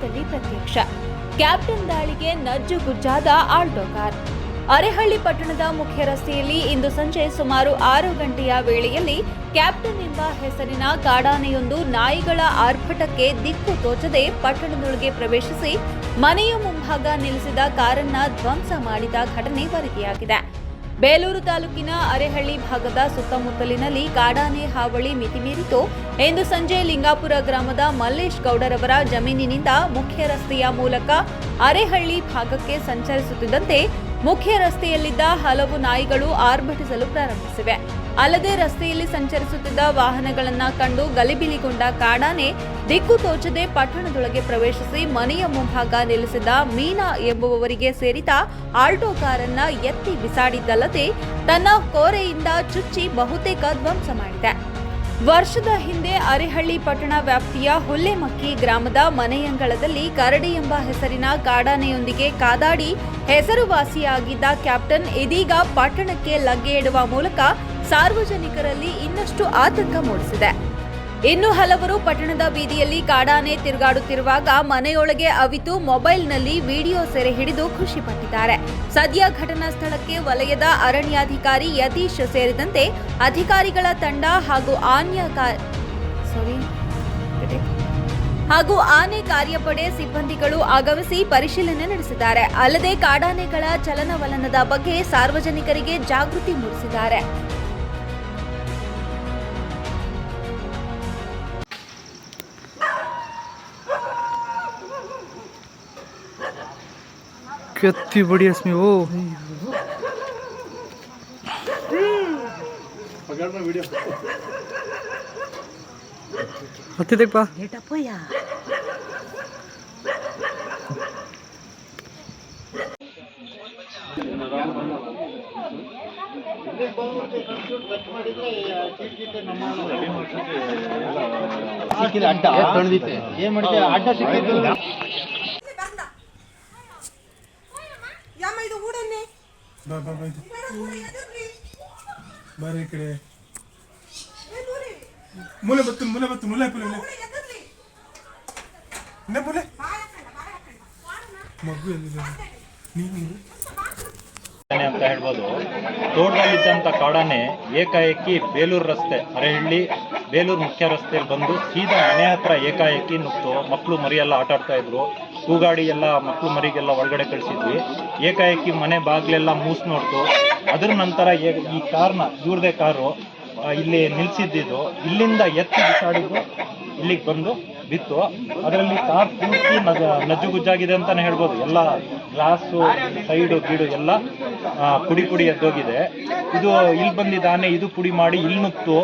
ವಿಡಿಯೋದಲ್ಲಿ ಪ್ರತ್ಯಕ್ಷ. ಕ್ಯಾಪ್ಟನ್ ದಾಳಿಗೆ ನಜ್ಜು ಗುಜ್ಜಾದ ಆಲ್ಟೋ ಕಾರ್ ಅರೆಹಳ್ಳಿ ಪಟ್ಟಣದ ಮುಖ್ಯ ರಸ್ತೆಯಲ್ಲಿ ಇಂದು ಸಂಜೆ ಸುಮಾರು ಆರು ಗಂಟೆಯ ವೇಳೆಯಲ್ಲಿ ಕ್ಯಾಪ್ಟನ್ ಎಂಬ ಹೆಸರಿನ ಕಾಡಾನೆಯೊಂದು ನಾಯಿಗಳ ಆರ್ಭಟಕ್ಕೆ ದಿಕ್ಕು ತೋಚದೆ ಪಟ್ಟಣದೊಳಗೆ ಪ್ರವೇಶಿಸಿ ಮನೆಯ ಮುಂಭಾಗ ನಿಲ್ಲಿಸಿದ ಕಾರನ್ನ ಧ್ವಂಸ ಮಾಡಿದ ಘಟನೆ ವರದಿಯಾಗಿದೆ. ಬೇಲೂರು ತಾಲೂಕಿನ ಅರೆಹಳ್ಳಿ ಭಾಗದ ಸುತ್ತಮುತ್ತಲಿನಲ್ಲಿ ಕಾಡಾನೆ ಹಾವಳಿ ಮಿತಿಮೀರಿತು ಇಂದು ಸಂಜೆ ಲಿಂಗಾಪುರ ಗ್ರಾಮದ ಮಲ್ಲೇಶ್ ಗೌಡರವರ ಜಮೀನಿನಿಂದ ಮುಖ್ಯ ರಸ್ತೆಯ ಮೂಲಕ ಅರೆಹಳ್ಳಿ ಭಾಗಕ್ಕೆ ಸಂಚರಿಸುತ್ತಿದ್ದಂತೆ ಮುಖ್ಯ ರಸ್ತೆಯಲ್ಲಿದ್ದ ಹಲವು ನಾಯಿಗಳು ಆರ್ಭಟಿಸಲು ಪ್ರಾರಂಭಿಸಿವೆ. ಅಲ್ಲದೆ ರಸ್ತೆಯಲ್ಲಿ ಸಂಚರಿಸುತ್ತಿದ್ದ ವಾಹನಗಳನ್ನ ಕಂಡು ಗಲಿಬಿಲಿಗೊಂಡ ಕಾಡಾನೆ ದಿಕ್ಕು ತೋಚದೆ ಪಟ್ಟಣದೊಳಗೆ ಪ್ರವೇಶಿಸಿ ಮನೆಯ ಮುಂಭಾಗ ನಿಲ್ಲಿಸಿದ ಮೀನಾ ಎಂಬುವವರಿಗೆ ಸೇರಿದ ಆಲ್ಟೋ ಕಾರನ್ನ ಎತ್ತಿ ಬಿಸಾಡಿದ್ದಲ್ಲದೆ ತನ್ನ ಕೋರೆಯಿಂದ ಚುಚ್ಚಿ ಬಹುತೇಕ ಧ್ವಂಸ ಮಾಡಿದೆ. ವರ್ಷದ ಹಿಂದೆ ಅರೆಹಳ್ಳಿ ಪಟ್ಟಣ ವ್ಯಾಪ್ತಿಯ ಹುಲ್ಲೆಮಕ್ಕಿ ಗ್ರಾಮದ ಮನೆಯಂಗಳದಲ್ಲಿ ಕರಡಿ ಎಂಬ ಹೆಸರಿನ ಕಾಡಾನೆಯೊಂದಿಗೆ ಕಾದಾಡಿ ಹೆಸರುವಾಸಿಯಾಗಿದ್ದ ಕ್ಯಾಪ್ಟನ್ ಇದೀಗ ಪಟ್ಟಣಕ್ಕೆ ಲಗ್ಗೆ ಇಡುವ ಮೂಲಕ ಸಾರ್ವಜನಿಕರಲ್ಲಿ ಇನ್ನಷ್ಟು ಆತಂಕ ಮೂಡಿಸಿದೆ. ಇನ್ನು ಹಲವರು ಪಟ್ಟಣದ ಬೀದಿಯಲ್ಲಿ ಕಾಡಾನೆ ತಿರುಗಾಡುತ್ತಿರುವಾಗ ಮನೆಯೊಳಗೆ ಅವಿತು ಮೊಬೈಲ್ನಲ್ಲಿ ವಿಡಿಯೋ ಸೆರೆ ಹಿಡಿದು ಖುಷಿಪಟ್ಟಿದ್ದಾರೆ. ಸದ್ಯ ಘಟನಾ ಸ್ಥಳಕ್ಕೆ ವಲಯದ ಅರಣ್ಯಾಧಿಕಾರಿ ಯತೀಶ್ ಸೇರಿದಂತೆ ಅಧಿಕಾರಿಗಳ ತಂಡ ಹಾಗೂ ಆನ್ಯ ಸಾರಿ ಹಾಗೂ ಆನೆ ಕಾರ್ಯಪಡೆ ಸಿಬ್ಬಂದಿಗಳು ಆಗಮಿಸಿ ಪರಿಶೀಲನೆ ನಡೆಸಿದ್ದಾರೆ. ಅಲ್ಲದೆ ಕಾಡಾನೆಗಳ ಚಲನವಲನದ ಬಗ್ಗೆ ಸಾರ್ವಜನಿಕರಿಗೆ ಜಾಗೃತಿ ಮೂಡಿಸಿದ್ದಾರೆ. कितनी बड़ी इसमें वो हत्ती देख पा ಸಿಕ್ಕಿದ ಅಡ್ಡ ಏನ್ ಮಾಡಿದೆ ಅಡ್ಡ ಸಿಕ್ಕಿದ್ದು बा बा बा ಕಡೆ इकडे मुलं बघतो मुलं ಮುಲೆ मुलं पुले नाही पुले मग ಅಂತ ಹೇಳ್ಬೋದು. ತೋಟದಲ್ಲಿದ್ದಂಥ ಕಾಡಾನೆ ಏಕಾಏಕಿ ಬೇಲೂರು ರಸ್ತೆ, ಅರೆಹಳ್ಳಿ, ಬೇಲೂರು ಮುಖ್ಯ ರಸ್ತೆಯಲ್ಲಿ ಬಂದು ಸೀದಾ ಮನೆ ಹತ್ರ ಏಕಾಏಕಿ ನುಗ್ತು ಮಕ್ಕಳು ಮರಿ ಎಲ್ಲ ಆಟ ಆಡ್ತಾ ಇದ್ರು. ಕೂಗಾಡಿ ಎಲ್ಲ ಮಕ್ಕಳು ಮರಿಗೆಲ್ಲ ಒಳಗಡೆ ಕಳಿಸಿದ್ವಿ. ಏಕಾಏಕಿ ಮನೆ ಬಾಗಿಲೆಲ್ಲ ಮೂಸ್ ನೋಡ್ತು. ಅದ್ರ ನಂತರ ಈ ಕಾರ್ನ, ಇವ್ರದೇ ಕಾರು ಇಲ್ಲಿ ನಿಲ್ಸಿದ್ದಿದ್ದು. ಇಲ್ಲಿಂದ ಎತ್ತಿ ಬಿಸಾಡಿದ್ದು, ಇಲ್ಲಿಗೆ ಬಂದು ಬಿತ್ತು. ಅದರಲ್ಲಿ ಕಾರ್ ಪೂರ್ತಿ ನಜ್ಜುಗುಜ್ಜಾಗಿದೆ ಅಂತಾನೆ ಹೇಳ್ಬೋದು. ಎಲ್ಲ ಗ್ಲಾಸು, ಸೈಡು, ಗೀಡು ಎಲ್ಲ ಪುಡಿ ಪುಡಿ ಎದ್ದೋಗಿದೆ. ಇದು ಇಲ್ಲಿ ಬಂದಿದ್ದಾನೆ, ಇದು ಪುಡಿ ಮಾಡಿ ಇಲ್ಲಿ ನುಗ್ತು